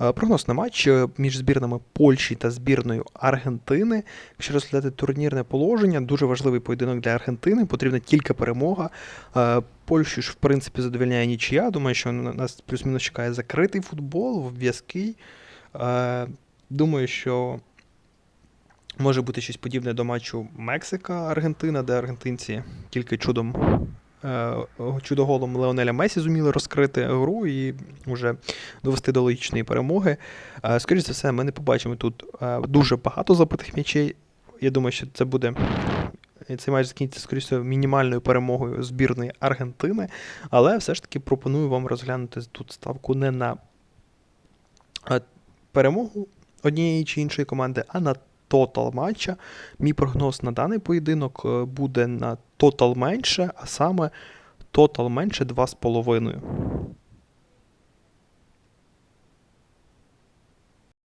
Е, Прогноз на матч е, між збірнами Польщі та збірною Аргентини. Якщо розглядати турнірне положення, дуже важливий поєдинок для Аргентини. Потрібна тільки перемога. Е, Польщу ж, в принципі, задовільняє нічия. Думаю, що на- нас плюс-мінус чекає закритий футбол, в'язкий. Думаю, що може бути щось подібне до матчу Мексика-Аргентина, де аргентинці тільки чудом. Е, Чудоголом Леонеля Месі зуміли розкрити гру і вже довести до логічної перемоги. Е, Скоріше за все, ми не побачимо тут е, дуже багато забитих м'ячей. Я думаю, що це буде. Цей матч закінчиться, скоріше, мінімальною перемогою збірної Аргентини. Але все ж таки пропоную вам розглянути тут ставку не на перемогу однієї чи іншої команди, а на тотал матча. Мій прогноз на даний поєдинок буде на тотал менше, а саме тотал менше 2,5.